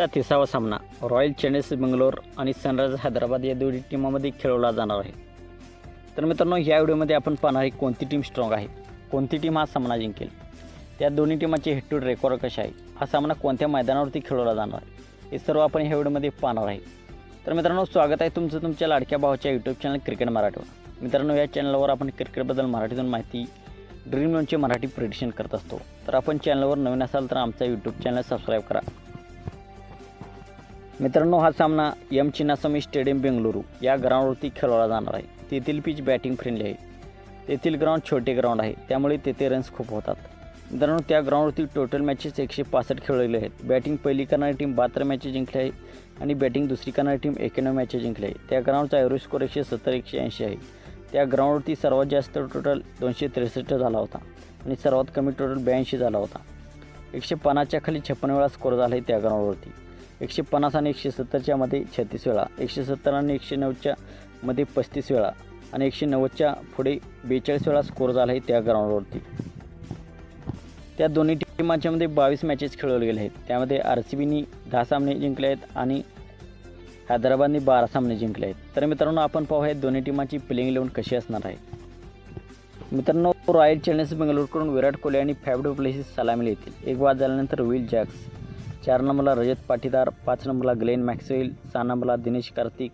आजचा तिसावा सामना royal challengers Bangalore आणि सनरायझर्स हैदराबाद या दोन्ही टीमामध्ये खेळवला जाणार आहे. तर मित्रांनो या व्हिडिओमध्ये आपण पाहणार आहे कोणती टीम स्ट्रॉंग आहे कोणती टीम हा सामना जिंकेल त्या दोन्ही टीमाचे हेड टू रेकॉर्ड कसे आहे हा सामना कोणत्या मैदानावरती खेळवला जाणार आहे हे सर्व आपण ह्या व्हिडिओमध्ये पाहणार आहे. तर मित्रांनो स्वागत आहे तुमचं तुमच्या लाडक्या भावाच्या यूट्यूब चॅनल क्रिकेट मराठीवर. मित्रांनो या चॅनलवर आपण क्रिकेटबद्दल मराठीतून माहिती ड्रीम लोनचे मराठी प्रिडिशन करत असतो. तर आपण चॅनलवर नवीन असाल तर आमचा यूट्यूब चॅनल सबस्क्राईब करा. मित्रांनो हा सामना एम चिन्नास्वामी स्टेडियम बेंगलुरू या ग्राउंडवरती खेळवला जाणार आहे. तेथील पिच बॅटिंग फ्रेंडली आहे. तेथील ग्राउंड छोटे ग्राउंड आहे. त्यामुळे तेथे रन्स खूप होतात. मित्रांनो त्या ग्राउंडवरती टोटल मॅचेस एकशे पासष्ट खेळलेले आहेत. बॅटिंग पहिली करणारी टीम बहात्तर मॅचेस जिंकली आहे आणि बॅटिंग दुसरी करणारी टीम एक्याण्णव मॅचेस जिंकली आहे. त्या ग्राउंडचा ॲव्हरेज स्कोर एकशे सत्तर एकशे ऐंशी आहे. त्या ग्राउंडवरती सर्वात जास्त टोटल दोनशे त्रेसष्ट झाला होता आणि सर्वात कमी टोटल ब्याऐंशी झाला होता. एकशे पन्नासच्या खाली छप्पन वेळा स्कोर झाला आहे त्या ग्राउंडवरती एकशे पन्नास आणि एकशे सत्तरच्या मध्ये छत्तीस वेळा एकशे सत्तर आणि एकशे नव्वदच्या मध्ये पस्तीस वेळा आणि एकशे नव्वदच्या पुढे बेचाळीस वेळा स्कोर झाला आहे त्या ग्राउंडवरती त्या दोन्ही टीमांच्यामध्ये बावीस मॅचेस खेळवले गेले आहेत. त्यामध्ये आर सी बीनी दहा सामने जिंकले आहेत आणि हैदराबादने बारा सामने जिंकले आहेत. तर मित्रांनो आपण पाहू आहे दोन्ही टीमांची प्लेइंग इलेवन कशी असणार आहे. मित्रांनो रॉयल चॅलेंजर्स बेंगलोरकडून विराट कोहली आणि फॅबडो प्लेसिस सलामीला येतील. एक बाद झाल्यानंतर विल जॅक्स चार नंबरला रजत पाटीदार पाच नंबरला ग्लेन मॅक्सवेल सहा नंबरला दिनेश कार्तिक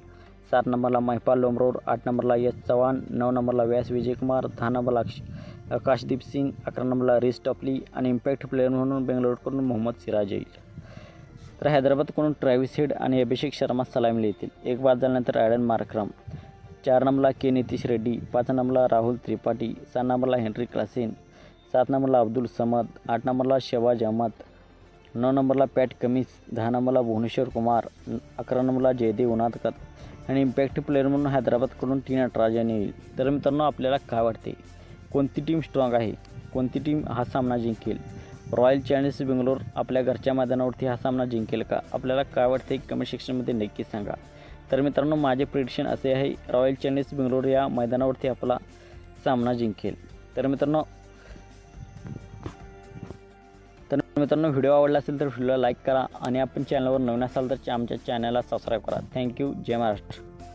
सात नंबरला महिपाल लोमरोड आठ नंबरला यश चव्हाण नऊ नंबरला व्यास विजयकुमार दहा नंबरला अक्ष आकाशदीप सिंग अकरा नंबरला रिस टॉपली आणि इम्पॅक्ट प्लेअर म्हणून बेंगलोरकडून मोहम्मद सिराज येईल. तर हैदराबादकडून ट्रॅव्हिस हेड आणि अभिषेक शर्मा सलामीला येतील एक बाद झाल्यानंतर ॲडन मार्क्रम चार नंबरला के नितीश रेड्डी पाच नंबरला राहुल त्रिपाठी सहा नंबरला हेनरी क्लासेन सात नंबरला अब्दुल समद आठ नंबरला शवाज अहमद नऊ नंबरला पॅट कमीज दहा नंबरला भुवनेश्वर कुमार अकरा नंबरला जयदेव उनादकर आणि इम्पॅक्ट प्लेअर म्हणून हैदराबादकडून टी नटराजन येईल. तर मित्रांनो आपल्याला काय वाटते? कोणती टीम स्ट्रॉंग आहे? कोणती टीम हा सामना जिंकेल? रॉयल चॅलेंजर्स बेंगलोर आपल्या घरच्या मैदानावरती हा सामना जिंकेल का? आपल्याला काय वाटते? कमेंट सेक्शनमध्ये नक्कीच सांगा. तर मित्रांनो माझे प्रिडिक्शन असे आहे रॉयल चॅलेंजर्स बेंगलोर या मैदानावरती आपला सामना जिंकेल. तर मित्रांनो मित्रांनो व्हिडिओ आवडला असेल तर व्हिडिओला लाईक करा आणि आपण चॅनलवर नवीन असाल तर आमच्या चॅनलला सबस्क्राईब करा. Thank you. जय महाराष्ट्र.